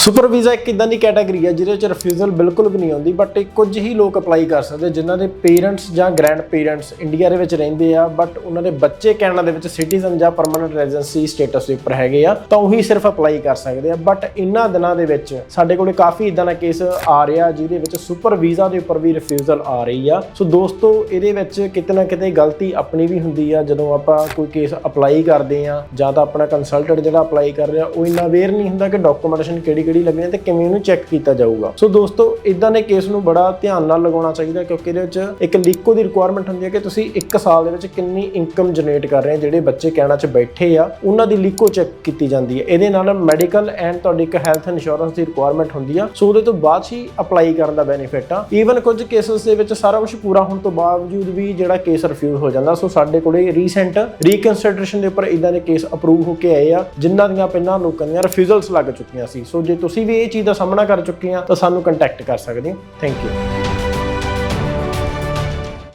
Super visa ਇੱਕ ਇਦਾਂ ਦੀ category ਹੈ ਜਿਹਦੇ ਵਿੱਚ ਰਿਫਿਊਜ਼ਲ ਬਿਲਕੁਲ ਵੀ ਨਹੀਂ ਆਉਂਦੀ ਬਟ ਕੁਝ ਹੀ ਲੋਕ ਅਪਲਾਈ ਕਰ ਸਕਦੇ, ਜਿਨ੍ਹਾਂ ਦੇ ਪੇਰੈਂਟਸ ਜਾਂ ਗ੍ਰੈਂਡ ਪੇਰੈਂਟਸ ਇੰਡੀਆ ਦੇ ਵਿੱਚ ਰਹਿੰਦੇ ਆ ਬਟ ਉਹਨਾਂ ਦੇ ਬੱਚੇ ਕੈਨੇਡਾ ਦੇ ਵਿੱਚ ਸਿਟੀਜ਼ਨ ਜਾਂ ਪਰਮਨੈਂਟ ਰੈਜ਼ੀਡੈਂਸੀ ਸਟੇਟਸ ਦੇ ਉੱਪਰ ਹੈਗੇ ਆ, ਤਾਂ ਉਹੀ ਸਿਰਫ ਅਪਲਾਈ ਕਰ ਸਕਦੇ ਆ ਬਟ ਇਨ੍ਹਾਂ ਦਿਨਾਂ ਦੇ ਵਿੱਚ ਸਾਡੇ ਕੋਲੇ ਕਾਫੀ ਇਦਾਂ ਦਾ ਕੇਸ ਆ ਰਿਹਾ, ਜਿਹਦੇ ਵਿੱਚ ਸੁਪਰ ਵੀਜ਼ਾ ਦੇ ਉੱਪਰ ਵੀ ਰਿਫਿਊਜ਼ਲ ਆ ਰਹੀ ਆ। ਸੋ ਦੋਸਤੋ, ਇਹਦੇ ਵਿੱਚ ਕਿਤੇ ਨਾ ਕਿਤੇ ਗਲਤੀ ਆਪਣੀ ਵੀ ਹੁੰਦੀ ਆ, ਜਦੋਂ ਆਪਾਂ ਕੋਈ ਕੇਸ ਅਪਲਾਈ ਕਰਦੇ ਆ, ਜਾਂ ਤਾਂ ਆਪਣਾ ਕੰਸਲਟੈਂਟ ਜਿਹੜਾ ਅਪਲਾਈ ਕਰ ਰਿਹਾ, ਉਹ ਇੰਨਾ ਅਵੇਅਰ ਨਹੀਂ ਹੁੰਦਾ ਕਿ ਡਾਕੂਮੈਂਟੇਸ਼ਨ ਕਿਹੜੀ ਕਿਹੜੀ ਲੱਗਣੀ ਹੈ ਤੇ ਕਿਵੇਂ ਉਹਨੂੰ ਚੈੱਕ ਕੀਤਾ ਜਾਊਗਾ। ਸੋ ਦੋਸਤੋ ਇਦਾਂ ਦੇ ਕੇਸ ਨੂੰ ਬੜਾ ਧਿਆਨ ਨਾਲ ਲਗਾਉਣਾ ਚਾਹੀਦਾ ਕਿਉਂਕਿ ਇਹਦੇ ਵਿੱਚ ਇੱਕ ਲੀਕੋ ਦੀ ਰਿਕੁਆਇਰਮੈਂਟ ਹੁੰਦੀ ਹੈ ਕਿ ਤੁਸੀਂ 1 ਸਾਲ ਦੇ ਵਿੱਚ ਕਿੰਨੀ ਇਨਕਮ ਜਨਰੇਟ ਕਰ ਰਹੇ ਹੋ, ਜਿਹੜੇ ਬੱਚੇ ਕੈਨੇਡਾ 'ਚ ਬੈਠੇ ਆ, ਉਹਨਾਂ ਦੀ ਲੀਕੋ ਚੈੱਕ ਕੀਤੀ ਜਾਂਦੀ ਹੈ। ਇਹਦੇ ਨਾਲ ਮੈਡੀਕਲ ਐਂਡ ਤੁਹਾਡੀ ਇੱਕ ਹੈਲਥ ਇੰਸ਼ੋਰੈਂਸ ਦੀ ਰਿਕੁਆਇਰਮੈਂਟ ਹੁੰਦੀ ਆ ਸੋ ਉਹਦੇ ਤੋਂ ਬਾਅਦ ਹੀ ਅਪਲਾਈ ਕਰਨ ਦਾ ਬੈਨੀਫਿਟ ਆ। ਈਵਨ ਕੁਝ ਕੇਸਸ ਦੇ ਵਿੱਚ ਸਾਰਾ ਕੁਝ ਪੂਰਾ ਹੋਣ ਤੋਂ ਬਾਵਜੂਦ ਵੀ ਜਿਹੜਾ ਕੇਸ ਰਿਫਿਊਜ਼ ਹੋ ਜਾਂਦਾ ਸੋ ਸਾਡੇ ਕੋਲੇ ਰੀਸੈਂਟ ਰੀਕਨਸੀਡਰੇਸ਼ਨ ਦੇ ਉੱਪਰ ਇਦਾਂ ਦੇ ਕੇਸ ਅਪਰੂਵ ਹੋ ਕੇ ਆਏ ਆ, ਜਿਨ੍ਹਾਂ ਦੀਆਂ ਪਹਿਲਾਂ ਲੋਕਾਂ ਦੀਆਂ ਰਿਫਿਊਜ਼ਲਸ ਲੱਗ ਚੁੱਕੀਆਂ ਸੀ। ਸੋ ਜੇ ਤੁਸੀਂ ਵੀ ਇਹ ਚੀਜ਼ ਦਾ ਸਾਹਮਣਾ ਕਰ ਚੁੱਕੇ ਆ ਤਾਂ ਸਾਨੂੰ ਕੰਟੈਕਟ ਕਰ ਸਕਦੇ ਹੋ। Thank you